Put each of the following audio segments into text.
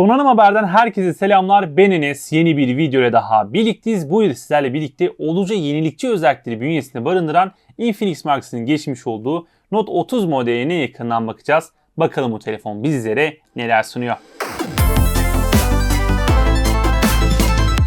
Donanım Haber'den herkese selamlar. Ben Enes. Yeni bir videoya daha birlikteyiz. Bu yıl sizlerle birlikte oldukça yenilikçi özellikleri bünyesinde barındıran Infinix markasının geçmiş olduğu Note 30 modeline yakından bakacağız. Bakalım bu telefon bizlere neler sunuyor.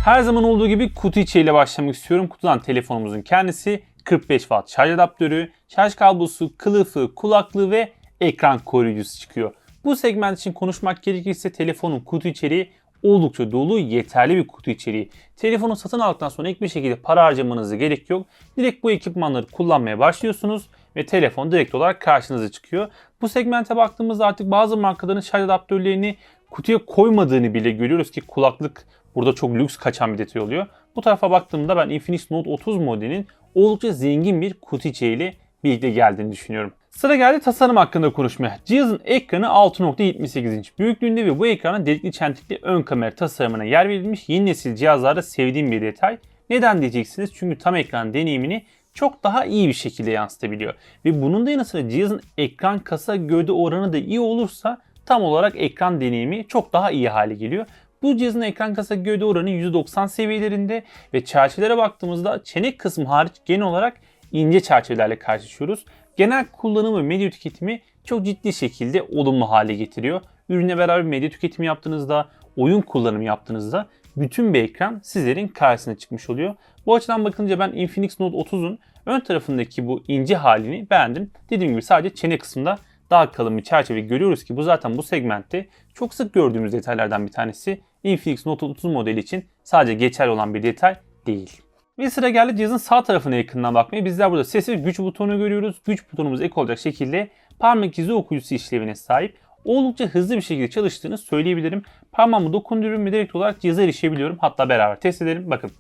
Her zaman olduğu gibi kutu içeriğiyle başlamak istiyorum. Kutudan telefonumuzun kendisi 45 watt şarj adaptörü, şarj kablosu, kılıfı, kulaklığı ve ekran koruyucusu çıkıyor. Bu segment için konuşmak gerekirse telefonun kutu içeriği oldukça dolu, yeterli bir kutu içeriği. Telefonu satın aldıktan sonra ilk bir şekilde para harcamanıza gerek yok. Direkt bu ekipmanları kullanmaya başlıyorsunuz ve telefon direkt olarak karşınıza çıkıyor. Bu segmente baktığımızda artık bazı markaların şarj adaptörlerini kutuya koymadığını bile görüyoruz ki kulaklık burada çok lüks kaçan bir detay oluyor. Bu tarafa baktığımda ben Infinix Note 30 modelinin oldukça zengin bir kutu içeriğiyle birlikte geldiğini düşünüyorum. Sıra geldi tasarım hakkında konuşmaya. Cihazın ekranı 6.78 inç büyüklüğünde ve bu ekrana delikli çentikli ön kamera tasarımına yer verilmiş yeni nesil cihazlarda sevdiğim bir detay. Neden diyeceksiniz? Çünkü tam ekran deneyimini çok daha iyi bir şekilde yansıtabiliyor. Ve bunun da yanı sıra cihazın ekran kasa gövde oranı da iyi olursa tam olarak ekran deneyimi çok daha iyi hale geliyor. Bu cihazın ekran kasa gövde oranı %90 seviyelerinde ve çerçevelere baktığımızda çenek kısmı hariç genel olarak ince çerçevelerle karşılaşıyoruz. Genel kullanım ve medya tüketimi çok ciddi şekilde olumlu hale getiriyor. Ürüne beraber medya tüketimi yaptığınızda, oyun kullanımı yaptığınızda bütün bir ekran sizlerin karşısına çıkmış oluyor. Bu açıdan bakınca ben Infinix Note 30'un ön tarafındaki bu ince halini beğendim. Dediğim gibi sadece çene kısmında daha kalın bir çerçeve görüyoruz ki bu zaten bu segmentte çok sık gördüğümüz detaylardan bir tanesi. Infinix Note 30 modeli için sadece geçerli olan bir detay değil. Ve sıra geldi cihazın sağ tarafına yakından bakmaya. Bizler burada ses ve güç butonu görüyoruz. Güç butonumuz ek olacak şekilde parmak izi okuyucusu işlevine sahip. Oldukça hızlı bir şekilde çalıştığını söyleyebilirim. Parmağımı dokunduruyorum ve direkt olarak cihaza erişebiliyorum. Hatta beraber test edelim. Bakın.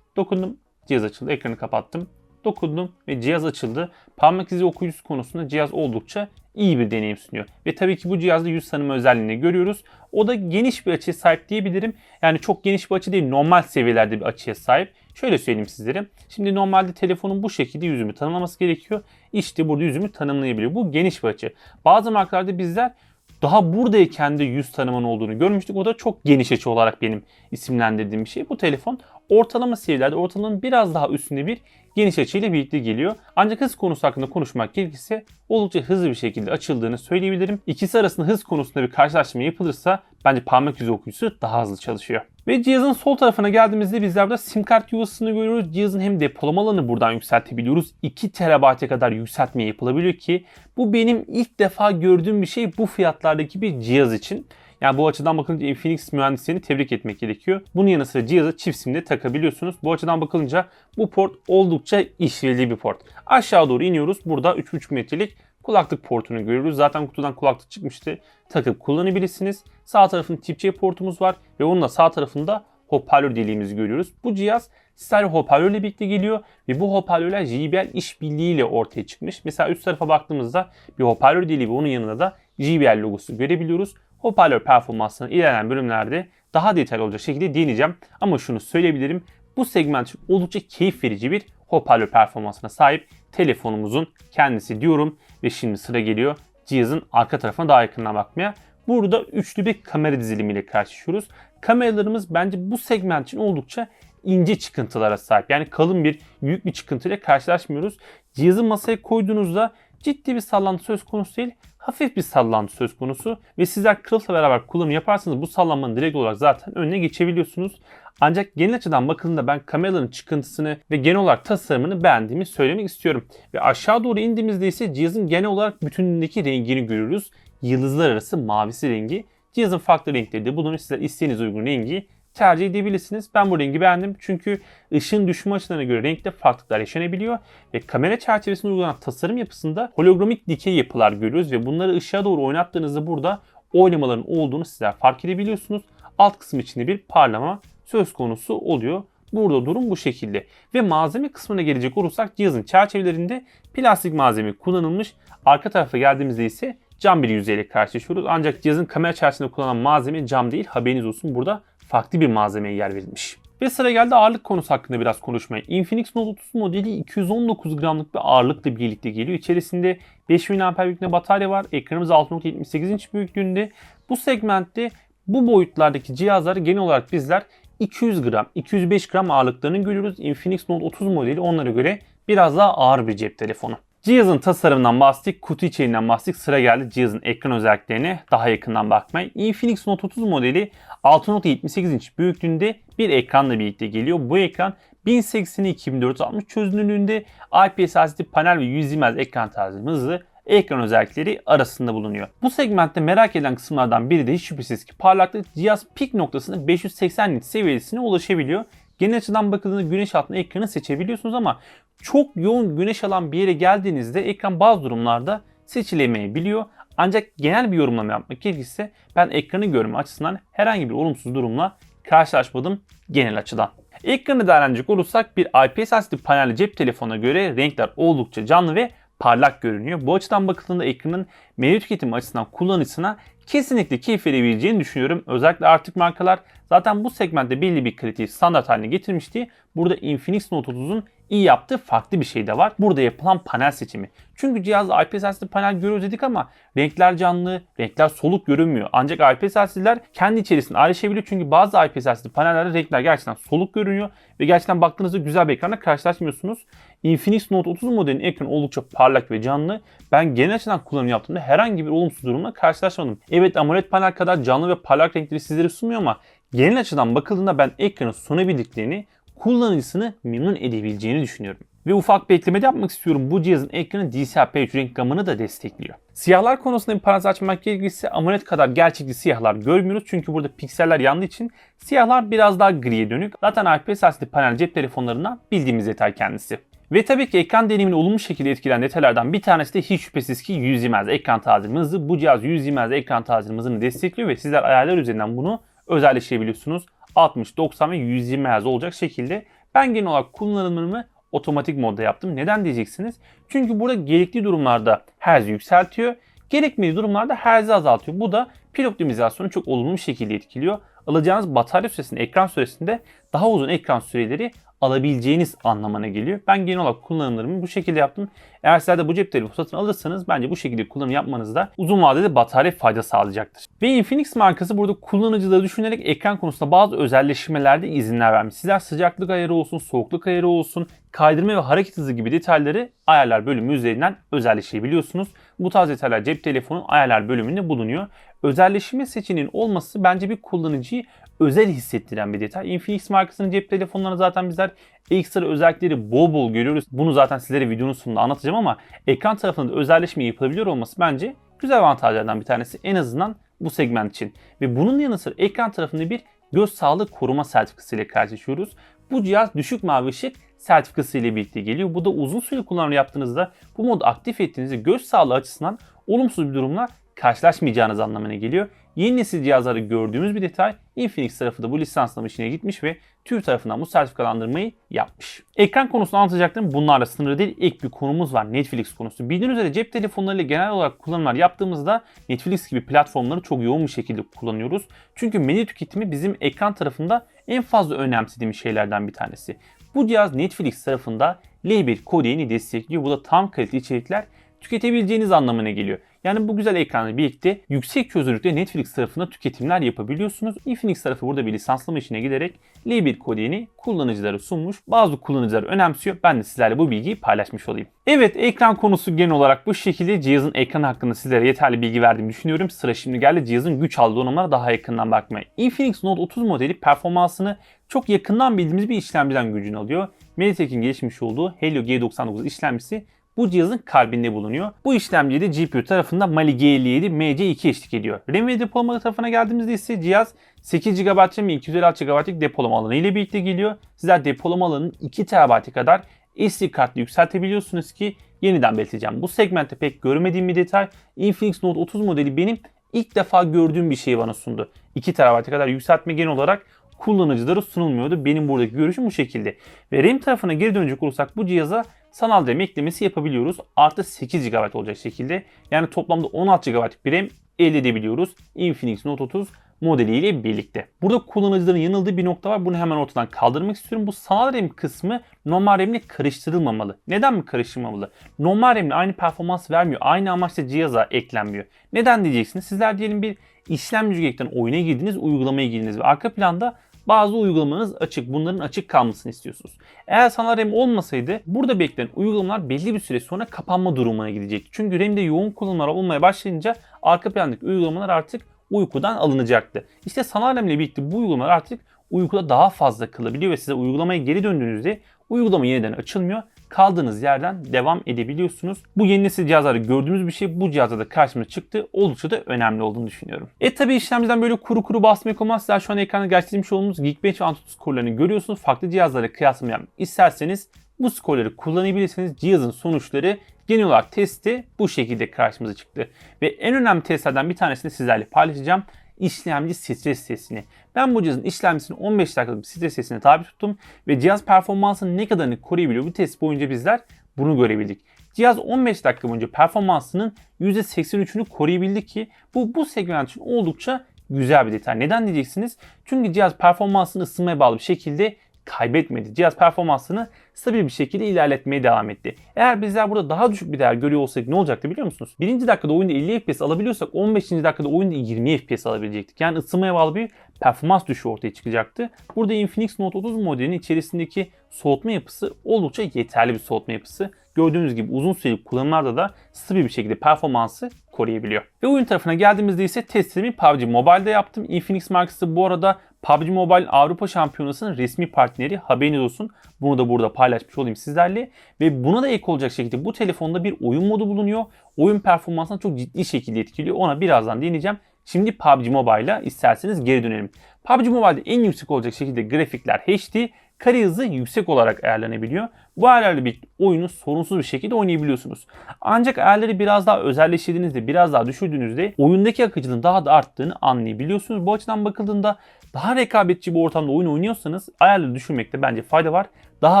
Dokundum. Cihaz açıldı. Ekranı kapattım. Dokundum ve cihaz açıldı. Parmak izi okuyucusu konusunda cihaz oldukça iyi bir deneyim sunuyor. Ve tabii ki bu cihazda yüz tanıma özelliğini görüyoruz. O da geniş bir açıya sahip diyebilirim. Yani çok geniş bir açı değil, normal seviyelerde bir açıya sahip. Şöyle söyleyeyim sizlere. Şimdi normalde telefonun bu şekilde yüzümü tanımlaması gerekiyor. İşte burada yüzümü tanımlayabiliyor. Bu geniş bir açı. Bazı markalarda bizler daha buradayken de yüz tanıman olduğunu görmüştük. O da çok geniş açı olarak benim isimlendirdiğim bir şey. Bu telefon ortalama seviyelerde ortalamanın biraz daha üstünde bir geniş açıyla birlikte geliyor. Ancak hız konusu hakkında konuşmak gerekirse oldukça hızlı bir şekilde açıldığını söyleyebilirim. İkisi arasında hız konusunda bir karşılaştırma yapılırsa bence parmak izi okuyucusu daha hızlı çalışıyor. Ve cihazın sol tarafına geldiğimizde bizler burada sim kart yuvasını görüyoruz. Cihazın hem depolama alanı buradan yükseltebiliyoruz. 2 TB'e kadar yükseltme yapılabiliyor ki bu benim ilk defa gördüğüm bir şey bu fiyatlardaki bir cihaz için. Yani bu açıdan bakınca Infinix mühendislerini tebrik etmek gerekiyor. Bunun yanı sıra cihazı çift simde takabiliyorsunuz. Bu açıdan bakılınca bu port oldukça işlevli bir port. Aşağı doğru iniyoruz. Burada 3.5 metrelik kulaklık portunu görüyoruz. Zaten kutudan kulaklık çıkmıştı. Takıp kullanabilirsiniz. Sağ tarafında tip C portumuz var ve onun da sağ tarafında hoparlör deliğimizi görüyoruz. Bu cihaz stereo hoparlörle birlikte geliyor ve bu hoparlörler JBL işbirliğiyle ortaya çıkmış. Mesela üst tarafa baktığımızda bir hoparlör deliği ve onun yanında da JBL logosu görebiliyoruz. Hoparlör performansını ilerleyen bölümlerde daha detaylı olacak şekilde değineceğim. Ama şunu söyleyebilirim. Bu segment için oldukça keyif verici bir hoparlör performansına sahip telefonumuzun kendisi diyorum. Ve şimdi sıra geliyor cihazın arka tarafına daha yakından bakmaya. Burada üçlü bir kamera dizilimiyle karşılaşıyoruz. Kameralarımız bence bu segment için oldukça ince çıkıntılara sahip. Yani kalın bir, büyük bir çıkıntıyla karşılaşmıyoruz. Cihazı masaya koyduğunuzda ciddi bir sallantı söz konusu değil, hafif bir sallantı söz konusu ve sizler kılıfla beraber kullanım yaparsanız bu sallanmanın direkt olarak zaten önüne geçebiliyorsunuz. Ancak genel açıdan bakıldığında ben kameraların çıkıntısını ve genel olarak tasarımını beğendiğimi söylemek istiyorum. Ve aşağı doğru indiğimizde ise cihazın genel olarak bütünündeki rengini görüyoruz. Yıldızlar arası mavisi rengi. Cihazın farklı renkleri de bulunur. Sizler isteğiniz uygun rengi tercih edebilirsiniz. Ben bu rengi beğendim çünkü ışın düşme açılarına göre renkte farklılıklar yaşanabiliyor ve kamera çerçevesinde uygulanan tasarım yapısında hologramik dikey yapılar görüyoruz ve bunları ışığa doğru oynattığınızda burada oynamaların olduğunu sizler fark edebiliyorsunuz. Alt kısım içinde bir parlama söz konusu oluyor. Burada durum bu şekilde. Ve malzeme kısmına gelecek olursak cihazın çerçevelerinde plastik malzeme kullanılmış. Arka tarafa geldiğimizde ise cam bir yüzeyle karşılaşıyoruz. Ancak cihazın kamera çerçevesinde kullanılan malzeme cam değil. Haberiniz olsun burada farklı bir malzemeye yer verilmiş. Ve sıra geldi ağırlık konusu hakkında biraz konuşmaya. Infinix Note 30 modeli 219 gramlık bir ağırlıkla birlikte geliyor. İçerisinde 5000 mAh büyüklüğünde batarya var. Ekranımız 6.78 inç büyüklüğünde. Bu segmentte Bu boyutlardaki cihazları genel olarak bizler 200 gram, 205 gram ağırlıklarını görüyoruz. Infinix Note 30 modeli onlara göre biraz daha ağır bir cep telefonu. Cihazın tasarımından bahsettik, kutu içeriğinden bahsettik. Sıra geldi cihazın ekran özelliklerine daha yakından bakmaya. Infinix Note 30 modeli 6.78 inç büyüklüğünde bir ekranla birlikte geliyor. Bu ekran 1080 2460 çözünürlüğünde IPS LCD panel ve 120 Hz ekran tarzı hızlı ekran özellikleri arasında bulunuyor. Bu segmentte merak edilen kısımlardan biri de hiç şüphesiz ki parlaklık cihaz pik noktasında 580 nit seviyesine ulaşabiliyor. Genel açıdan bakıldığında güneş altında ekranı seçebiliyorsunuz ama çok yoğun güneş alan bir yere geldiğinizde ekran bazı durumlarda seçilemeyebiliyor. Ancak genel bir yorumlama yapmak gerekirse ben ekranı görme açısından herhangi bir olumsuz durumla karşılaşmadım genel açıdan. Ekranı değerlendirecek olursak bir IPS LCD panelli cep telefonuna göre renkler oldukça canlı ve parlak görünüyor. Bu açıdan bakıldığında ekranın meyve tüketimi açısından kullanıcısına kesinlikle keyif verebileceğini düşünüyorum. Özellikle artık markalar zaten bu segmentte belli bir kaliteyi standart haline getirmişti. Burada Infinix Note 30'un iyi yaptığı farklı bir şey de var. Burada yapılan panel seçimi. Çünkü cihazda IPS LCD panel görüyoruz dedik ama renkler canlı, renkler soluk görünmüyor. Ancak IPS LCD'ler kendi içerisinde ayrışabiliyor. Çünkü bazı IPS LCD panellerde renkler gerçekten soluk görünüyor ve gerçekten baktığınızda güzel bir ekranla karşılaşmıyorsunuz. Infinix Note 30 modelinin ekranı oldukça parlak ve canlı. Ben genel açıdan kullanım yaptığımda herhangi bir olumsuz durumla karşılaşmadım. Evet AMOLED panel kadar canlı ve parlak renkleri sizlere sunmuyor ama genel açıdan bakıldığında ben ekranı sunabildiklerini kullanıcısını memnun edebileceğini düşünüyorum. Ve ufak bir ekleme de yapmak istiyorum. Bu cihazın ekranı DCI-P3 renk gamını da destekliyor. Siyahlar konusunda bir parantez açmak gerekirse AMOLED kadar gerçekçi siyahlar görmüyoruz. Çünkü burada pikseller yandığı için siyahlar biraz daha griye dönük. Zaten IPS LCD panel cep telefonlarından bildiğimiz detay kendisi. Ve tabii ki ekran deneyimini olumlu şekilde etkileyen detaylardan bir tanesi de hiç şüphesiz ki 120 Hz ekran tazeleme hızı. Bu cihaz 120 Hz ekran tazeleme hızını destekliyor ve sizler ayarlar üzerinden bunu özelleştirebiliyorsunuz. 60, 90 ve 120 Hz olacak şekilde ben genel olarak kullanımımı otomatik modda yaptım. Neden diyeceksiniz? Çünkü burada gerekli durumlarda Hz yükseltiyor. Gerekmediği durumlarda Hz azaltıyor. Bu da pil optimizasyonu çok olumlu bir şekilde etkiliyor. Alacağınız batarya süresinde, ekran süresinde daha uzun ekran süreleri alabileceğiniz anlamına geliyor. Ben genel olarak kullanımlarımı bu şekilde yaptım. Eğer sizler de bu cep telefonu satın alırsanız bence bu şekilde kullanım yapmanızda uzun vadede batarya fayda sağlayacaktır. Ve Infinix markası burada kullanıcıları düşünerek ekran konusunda bazı özelleştirmelerde izinler vermiş. Sizler sıcaklık ayarı olsun, soğukluk ayarı olsun, kaydırma ve hareket hızı gibi detayları ayarlar bölümü üzerinden özelleştirebiliyorsunuz. Bu tarz detaylar cep telefonun ayarlar bölümünde bulunuyor. Özelleştirme seçeneğinin olması bence bir kullanıcıyı özel hissettiren bir detay. Infinix markasının cep telefonlarını zaten bizler ekstra özellikleri bol bol görüyoruz. Bunu zaten sizlere videonun sonunda anlatacağım ama ekran tarafında da özelleşme yapılabiliyor olması bence güzel avantajlardan bir tanesi. En azından bu segment için. Ve bunun yanı sıra ekran tarafında bir göz sağlığı koruma sertifikası ile karşılaşıyoruz. Bu cihaz düşük mavi ışık sertifikası ile birlikte geliyor. Bu da uzun süre kullanım yaptığınızda bu modu aktif ettiğinizde göz sağlığı açısından olumsuz bir durumla karşılaşmayacağınız anlamına geliyor. Yeni nesil cihazları gördüğümüz bir detay Infinix tarafı da bu lisanslama işine gitmiş ve TÜV tarafından bu sertifikalandırmayı yapmış. Ekran konusunu anlatacaklarım bunlarla sınırlı değil. Ek bir konumuz var Netflix konusu. Bildiğiniz üzere cep telefonlarıyla genel olarak kullanımlar yaptığımızda Netflix gibi platformları çok yoğun bir şekilde kullanıyoruz. Çünkü medya tüketimi bizim ekran tarafında en fazla önemsediğimiz şeylerden bir tanesi. Bu cihaz Netflix tarafında L1 kodeğini destekliyor. Bu da tam kaliteli içerikler tüketebileceğiniz anlamına geliyor. Yani bu güzel ekranla birlikte yüksek çözünürlükte Netflix tarafında tüketimler yapabiliyorsunuz. Infinix tarafı burada bir lisanslama işine giderek L1 kodini kullanıcılara sunmuş. Bazı kullanıcılar önemsiyor. Ben de sizlerle bu bilgiyi paylaşmış olayım. Evet ekran konusu genel olarak bu şekilde. Cihazın ekranı hakkında sizlere yeterli bilgi verdiğimi düşünüyorum. Sıra şimdi geldi cihazın güç aldığı donanımlara daha yakından bakmaya. Infinix Note 30 modeli performansını çok yakından bildiğimiz bir işlemciden gücünü alıyor. Mediatek'in gelişmiş olduğu Helio G99 işlemcisi bu cihazın kalbinde bulunuyor. Bu işlemci de GPU tarafında Mali G57 MC2 eşlik ediyor. RAM ve depolama tarafına geldiğimizde ise cihaz 8 GB RAM ve 256 GB'lik depolama alanı ile birlikte geliyor. Sizler depolama alanının 2 TB'e kadar SD kartla yükseltebiliyorsunuz ki yeniden belirteceğim. Bu segmentte pek görmediğim bir detay. Infinix Note 30 modeli benim ilk defa gördüğüm bir şeyi bana sundu. 2 TB'e kadar yükseltme genel olarak kullanıcılara sunulmuyordu. Benim buradaki görüşüm bu şekilde. Ve RAM tarafına geri dönecek olursak bu cihaza sanal RAM eklemesi yapabiliyoruz. Artı 8 GB olacak şekilde. Yani toplamda 16 GB RAM elde edebiliyoruz. Infinix Note 30 modeliyle birlikte. Burada kullanıcıların yanıldığı bir nokta var. Bunu hemen ortadan kaldırmak istiyorum. Bu sanal RAM kısmı normal RAM ile karıştırılmamalı. Neden mi karıştırılmamalı? Normal RAM ile aynı performans vermiyor. Aynı amaçla cihaza eklenmiyor. Neden diyeceksiniz? Sizler diyelim bir işlemci gerektiren oyuna girdiniz, uygulamaya girdiniz ve arka planda bazı uygulamanız açık. Bunların açık kalmasını istiyorsunuz. Eğer sanal RAM olmasaydı burada beklenen uygulamalar belli bir süre sonra kapanma durumuna gidecekti. Çünkü RAM'de yoğun kullanımlar olmaya başlayınca arka plandaki uygulamalar artık uykudan alınacaktı. İşte sanal RAM ile birlikte bu uygulamalar artık uykuda daha fazla kalabiliyor ve size uygulamaya geri döndüğünüzde uygulama yeniden açılmıyor. Kaldığınız yerden devam edebiliyorsunuz. Bu yeni nesil cihazlarda gördüğümüz bir şey bu cihazda da karşımıza çıktı. Oldukça da önemli olduğunu düşünüyorum. E tabi işlemciden böyle kuru kuru basmak olmaz. Sizler şu an ekranda gerçekleşmiş olduğumuz Geekbench ve Antutu skorlarını görüyorsunuz. Farklı cihazlara kıyaslama yapmak isterseniz bu skorları kullanabilirsiniz. Cihazın sonuçları genel olarak testi bu şekilde karşımıza çıktı. Ve en önemli testlerden bir tanesini sizlerle paylaşacağım işlemci stres testini. Ben bu cihazın işlemcisini 15 dakikalık bir stres testine tabi tuttum ve cihaz performansını ne kadarını koruyabiliyor bu test boyunca bizler bunu görebildik. Cihaz 15 dakika boyunca performansının %83'ünü koruyabildi ki bu bu segment için oldukça güzel bir detay. Neden diyeceksiniz? Çünkü cihaz performansını ısınmaya bağlı bir şekilde kaybetmedi. Cihaz performansını stabil bir şekilde ilerletmeye devam etti. Eğer bizler burada daha düşük bir değer görüyor olsaydık ne olacaktı biliyor musunuz? Birinci dakikada oyunda 50 FPS alabiliyorsak 15. dakikada oyunda 20 FPS alabilecektik. Yani ısınmaya bağlı bir performans düşüşü ortaya çıkacaktı. Burada Infinix Note 30 modelinin içerisindeki soğutma yapısı oldukça yeterli bir soğutma yapısı. Gördüğünüz gibi uzun süreli kullanımlarda da stabil bir şekilde performansı koruyabiliyor. Ve oyun tarafına geldiğimizde ise testimi PUBG Mobile'de yaptım. Infinix markası bu arada PUBG Mobile Avrupa Şampiyonası'nın resmi partneri haberiniz olsun. Bunu da burada paylaşmış olayım sizlerle. Ve buna da ek olacak şekilde bu telefonda bir oyun modu bulunuyor. Oyun performansını çok ciddi şekilde etkiliyor. Ona birazdan değineceğim. Şimdi PUBG Mobile'a isterseniz geri dönelim. PUBG Mobile'de en yüksek olacak şekilde grafikler HD, kare hızı yüksek olarak ayarlanabiliyor. Bu ayarlarla birlikte oyunu sorunsuz bir şekilde oynayabiliyorsunuz. Ancak ayarları biraz daha özelleştirdiğinizde, biraz daha düşürdüğünüzde oyundaki akıcılığın daha da arttığını anlayabiliyorsunuz. Bu açıdan bakıldığında daha rekabetçi bir ortamda oyun oynuyorsanız ayarları düşürmekte bence fayda var. Daha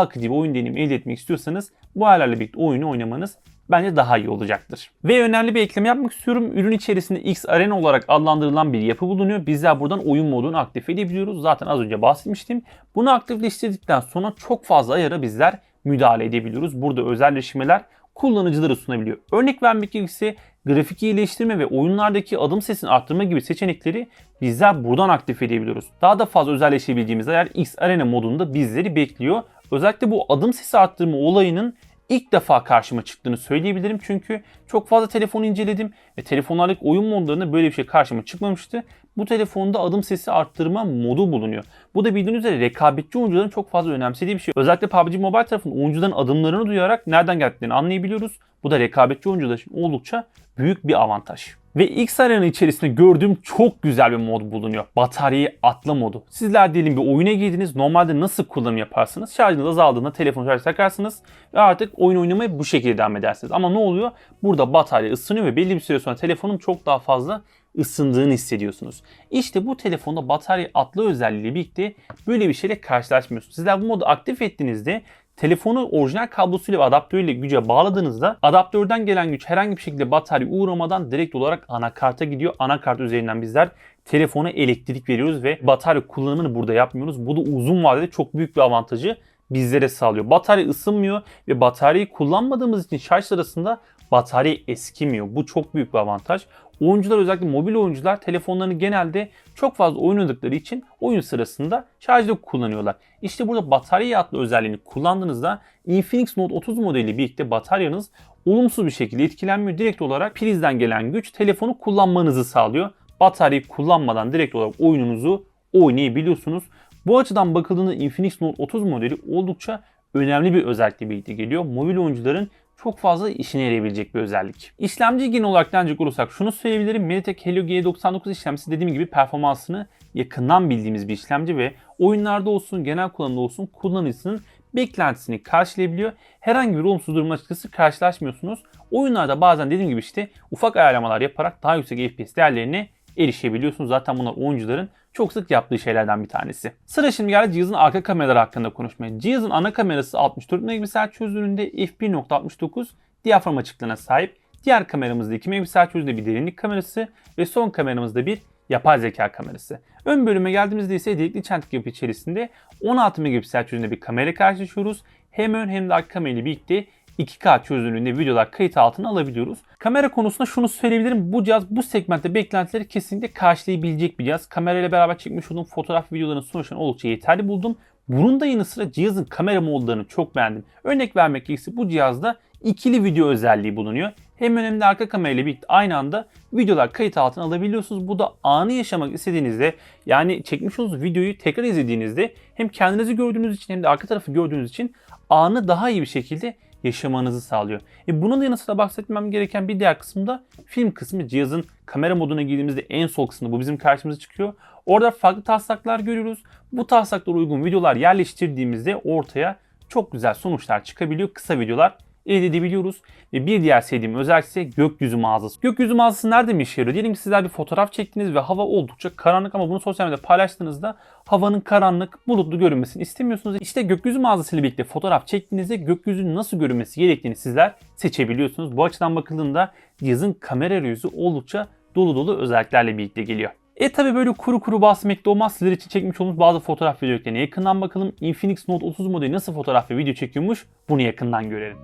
akıcı bir oyun deneyimi elde etmek istiyorsanız bu ayarlarla birlikte oyunu oynamanız bence daha iyi olacaktır. Ve önemli bir ekleme yapmak istiyorum. Ürün içerisinde X Arena olarak adlandırılan bir yapı bulunuyor. Bizler buradan oyun modunu aktif edebiliyoruz. Zaten az önce bahsetmiştim. Bunu aktifleştirdikten sonra çok fazla ayara bizler müdahale edebiliyoruz. Burada özelleşmeler kullanıcılara sunabiliyor. Örnek vermek gerekirse grafik iyileştirme ve oyunlardaki adım sesini arttırma gibi seçenekleri bizler buradan aktif edebiliyoruz. Daha da fazla özelleşebileceğimiz ayar X Arena modunda bizleri bekliyor. Özellikle bu adım sesi arttırma olayının ilk defa karşıma çıktığını söyleyebilirim. Çünkü çok fazla telefon inceledim ve telefonlardaki oyun modlarında böyle bir şey karşıma çıkmamıştı. Bu telefonda adım sesi arttırma modu bulunuyor. Bu da bildiğiniz üzere rekabetçi oyuncuların çok fazla önemsediği bir şey. Özellikle PUBG Mobile tarafında oyuncuların adımlarını duyarak nereden geldiklerini anlayabiliyoruz. Bu da rekabetçi oyuncular için oldukça büyük bir avantaj. Ve X Arena içerisinde gördüğüm çok güzel bir mod bulunuyor. Bataryayı atla modu. Sizler diyelim bir oyuna girdiniz. Normalde nasıl kullanım yaparsınız? Şarjınız azaldığında telefonu şarj takarsınız ve artık oyun oynamaya bu şekilde devam edersiniz. Ama ne oluyor? Burada batarya ısınıyor ve belli bir süre sonra telefonun çok daha fazla ısındığını hissediyorsunuz. İşte bu telefonda batarya atlı özelliğiyle birlikte böyle bir şeyle karşılaşmıyorsunuz. Sizler bu modu aktif ettiğinizde telefonu orijinal kablosuyla ve adaptörüyle güce bağladığınızda adaptörden gelen güç herhangi bir şekilde batarya uğramadan direkt olarak anakarta gidiyor. Anakart üzerinden bizler telefona elektrik veriyoruz ve batarya kullanımını burada yapmıyoruz. Bu da uzun vadede çok büyük bir avantajı bizlere sağlıyor. Batarya ısınmıyor ve bataryayı kullanmadığımız için şarj sırasında batarya eskimiyor. Bu çok büyük bir avantaj. Oyuncular özellikle mobil oyuncular telefonlarını genelde çok fazla oynadıkları için oyun sırasında şarjda kullanıyorlar. İşte burada batarya adlı özelliğini kullandığınızda Infinix Note 30 modeli birlikte bataryanız olumsuz bir şekilde etkilenmiyor. Direkt olarak prizden gelen güç telefonu kullanmanızı sağlıyor. Bataryayı kullanmadan direkt olarak oyununuzu oynayabiliyorsunuz. Bu açıdan bakıldığında Infinix Note 30 modeli oldukça önemli bir özellikle birlikte geliyor. Mobil oyuncuların çok fazla işine yarayabilecek bir özellik. İşlemci genel olarak denecek olursak şunu söyleyebilirim. Mediatek Helio G99 işlemcisi dediğim gibi performansını yakından bildiğimiz bir işlemci ve oyunlarda olsun, genel kullanımda olsun kullanıcısının beklentisini karşılayabiliyor. Herhangi bir olumsuz durum açıkçası karşılaşmıyorsunuz. Oyunlarda bazen dediğim gibi işte ufak ayarlamalar yaparak daha yüksek FPS değerlerine erişebiliyorsunuz. Zaten bunlar oyuncuların çok sık yaptığı şeylerden bir tanesi. Sıra şimdi geldi cihazın arka kameraları hakkında konuşmaya. Cihazın ana kamerası 64 megapiksel çözünürlüğünde f1.69 diyafram açıklığına sahip. Diğer kameramızda 2 megapiksel çözünürlüğünde bir derinlik kamerası ve son kameramızda bir yapay zeka kamerası. Ön bölüme geldiğimizde ise delikli çentik yapı içerisinde 16 megapiksel çözünürlüğünde bir kamera karşılaşıyoruz. Hem ön hem de arka kamera ile birlikte 2K çözünürlüğünde videolar kayıt altına alabiliyoruz. Kamera konusunda şunu söyleyebilirim. Bu cihaz bu segmentte beklentileri kesinlikle karşılayabilecek bir cihaz. Kamera ile beraber çekmiş olduğum fotoğraf videoların sonuçlarını oldukça yeterli buldum. Bunun da yanı sıra cihazın kamera modlarını çok beğendim. Örnek vermek gerekirse bu cihazda ikili video özelliği bulunuyor. Hem önemli arka kamerayla birlikte aynı anda videolar kayıt altına alabiliyorsunuz. Bu da anı yaşamak istediğinizde yani çekmiş olduğunuz videoyu tekrar izlediğinizde hem kendinizi gördüğünüz için hem de arka tarafı gördüğünüz için anı daha iyi bir şekilde yaşamanızı sağlıyor. E bunun yanı sıra bahsetmem gereken bir diğer kısım da film kısmı. Cihazın kamera moduna girdiğimizde en sol kısmında bu bizim karşımıza çıkıyor. Orada farklı taslaklar görüyoruz. Bu taslaklara uygun videolar yerleştirdiğimizde ortaya çok güzel sonuçlar çıkabiliyor. Kısa videolar elde edebiliyoruz. Ve bir diğer sevdiğim özellik ise gökyüzü mağazası. Gökyüzü mağazası nerede mi işe yarıyor? Diyelim ki sizler bir fotoğraf çektiniz ve hava oldukça karanlık ama bunu sosyal medyada paylaştığınızda havanın karanlık, bulutlu görünmesini istemiyorsunuz. İşte gökyüzü mağazası ile birlikte fotoğraf çektiğinizde gökyüzünün nasıl görünmesi gerektiğini sizler seçebiliyorsunuz. Bu açıdan bakıldığında cihazın kamera yüzü oldukça dolu dolu özelliklerle birlikte geliyor. E tabi böyle kuru kuru de olmaz. Sizler için çekmiş olduğumuz bazı fotoğraf ve videolarına yakından bakalım. Infinix Note 30 modeli nasıl fotoğraf ve video çekiyormuş bunu yakından görelim.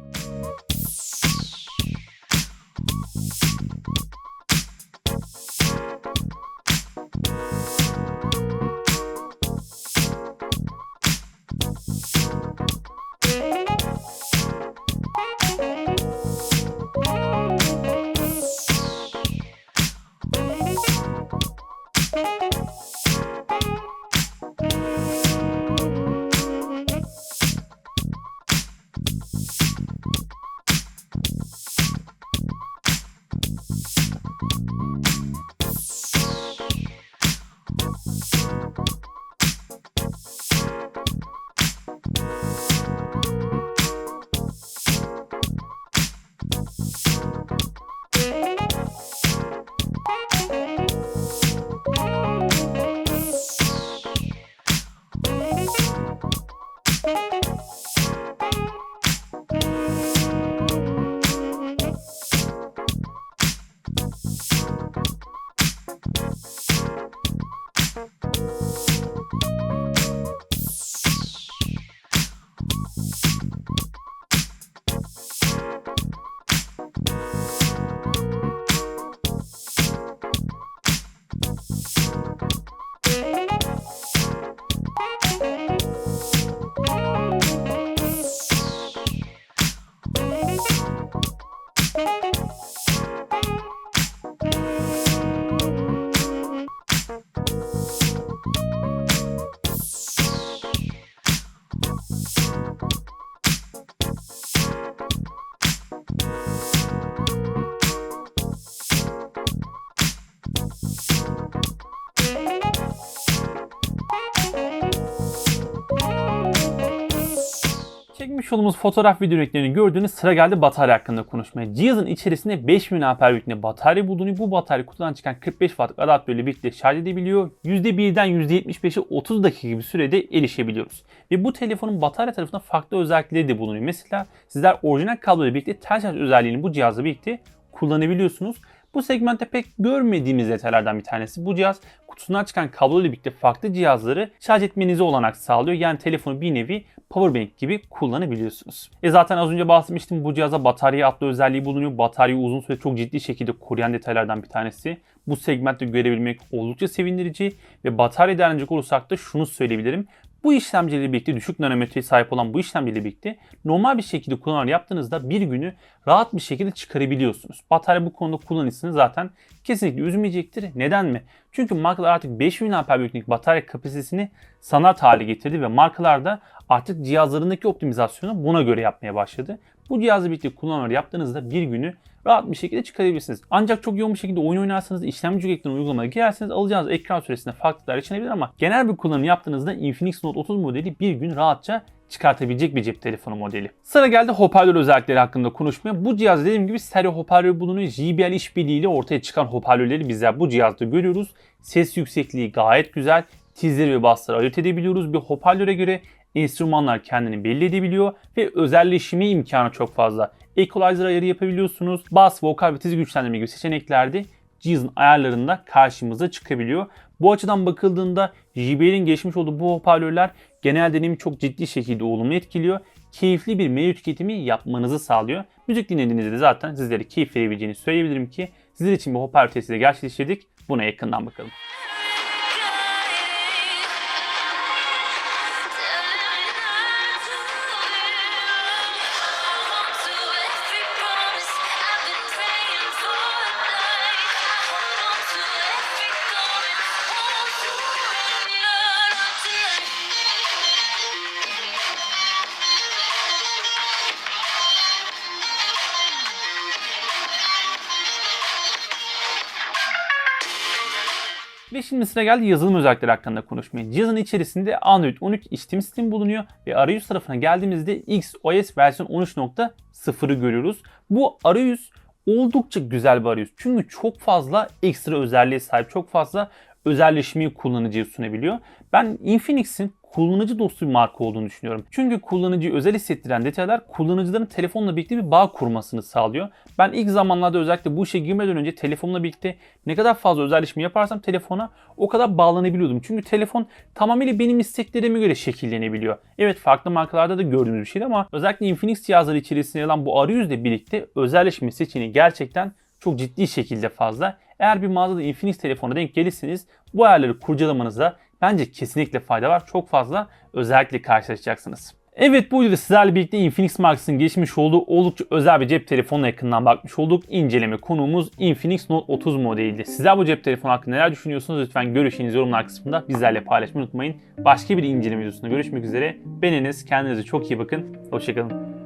Música Çekmiş olduğumuz fotoğraf video örneklerini gördüğünüz sıra geldi batarya hakkında konuşmaya. Cihazın içerisinde 5000 mAh büyüklüğünde batarya bulunduğunu bu batarya kutudan çıkan 45 Watt adaptörle birlikte şarj edebiliyor. %1'den %75'e 30 dakika gibi sürede erişebiliyoruz. Ve bu telefonun batarya tarafında farklı özellikleri de bulunuyor. Mesela sizler orijinal kabloyla birlikte tel şarj özelliğini bu cihazla birlikte kullanabiliyorsunuz. Bu segmentte pek görmediğimiz detaylardan bir tanesi. Bu cihaz kutusundan çıkan kablo ile birlikte farklı cihazları şarj etmenize olanak sağlıyor. Yani telefonu bir nevi powerbank gibi kullanabiliyorsunuz. E zaten az önce bahsetmiştim bu cihaza batarya adlı özelliği bulunuyor. Bataryayı uzun süre çok ciddi şekilde koruyan detaylardan bir tanesi. Bu segmentte görebilmek oldukça sevindirici ve batarya değerlenecek olursak da şunu söyleyebilirim. Bu işlemciyle birlikte düşük nanometreye sahip olan bu işlemciyle birlikte normal bir şekilde kullanarak yaptığınızda bir günü rahat bir şekilde çıkarabiliyorsunuz. Batarya bu konuda kullanıcısını zaten kesinlikle üzmeyecektir. Neden mi? Çünkü markalar artık 5000 mAh büyüklük batarya kapasitesini sanat hale getirdi ve markalar da artık cihazlarındaki optimizasyonu buna göre yapmaya başladı. Bu cihazı birlikte kullanarak yaptığınızda bir günü rahat bir şekilde çıkarabilirsiniz. Ancak çok yoğun bir şekilde oyun oynarsanız, işlemci ekranı uygulamaya girerseniz alacağınız ekran süresinde farklılıklar yaşanabilir ama genel bir kullanım yaptığınızda Infinix Note 30 modeli bir gün rahatça çıkartabilecek bir cep telefonu modeli. Sıra geldi hoparlör özellikleri hakkında konuşmaya. Bu cihaz dediğim gibi stereo hoparlör bulunuyor. JBL işbirliğiyle ortaya çıkan hoparlörleri bizler bu cihazda görüyoruz. Ses yüksekliği gayet güzel. Tizleri ve bassları ayırt edebiliyoruz. Bir hoparlöre göre enstrümanlar kendini belli edebiliyor ve özelleşimi imkanı çok fazla. Equalizer ayarı yapabiliyorsunuz. Bas, vokal ve tiz güçlendirme gibi seçeneklerde cihazın ayarlarında karşımıza çıkabiliyor. Bu açıdan bakıldığında JBL'in geçmiş olduğu bu hoparlörler genel deneyimi çok ciddi şekilde olumlu etkiliyor. Keyifli bir menü tüketimi yapmanızı sağlıyor. Müzik dinlediğinizde de zaten sizlere keyif verebileceğini söyleyebilirim ki sizler için bir hoparlör testi de gerçekleştirdik. Buna yakından bakalım. Sıra geldi yazılım özellikleri hakkında konuşmaya. Cihazın içerisinde Android 13 işletim sistemi bulunuyor ve arayüz tarafına geldiğimizde XOS versiyon 13.0'ı görüyoruz. Bu arayüz oldukça güzel bir arayüz. Çünkü çok fazla ekstra özelliğe sahip, çok fazla özelleşmeyi kullanıcıya sunabiliyor. Ben Infinix'in kullanıcı dostu bir marka olduğunu düşünüyorum. Çünkü kullanıcıyı özel hissettiren detaylar kullanıcıların telefonla birlikte bir bağ kurmasını sağlıyor. Ben ilk zamanlarda özellikle bu işe girmeden önce telefonla birlikte ne kadar fazla özelleşme yaparsam telefona o kadar bağlanabiliyordum. Çünkü telefon tamamıyla benim isteklerime göre şekillenebiliyor. Evet farklı markalarda da gördüğümüz bir şeydi ama özellikle Infinix cihazları içerisinde olan bu arayüzle birlikte özelleşme seçeneği gerçekten çok ciddi şekilde fazla. Eğer bir mağazada Infinix telefona denk gelirseniz bu ayarları kurcalamanıza bence kesinlikle fayda var. Çok fazla özellikle karşılaşacaksınız. Evet bu videoda sizlerle birlikte Infinix markasının geçmiş olduğu oldukça özel bir cep telefonuna yakından bakmış olduk. İnceleme konuğumuz Infinix Note 30 modeliydi. Sizler bu cep telefonu hakkında neler düşünüyorsunuz? Lütfen görüşlerinizi yorumlar kısmında bizlerle paylaşmayı unutmayın. Başka bir inceleme videosunda görüşmek üzere. Beniniz kendinize çok iyi bakın. Hoşçakalın.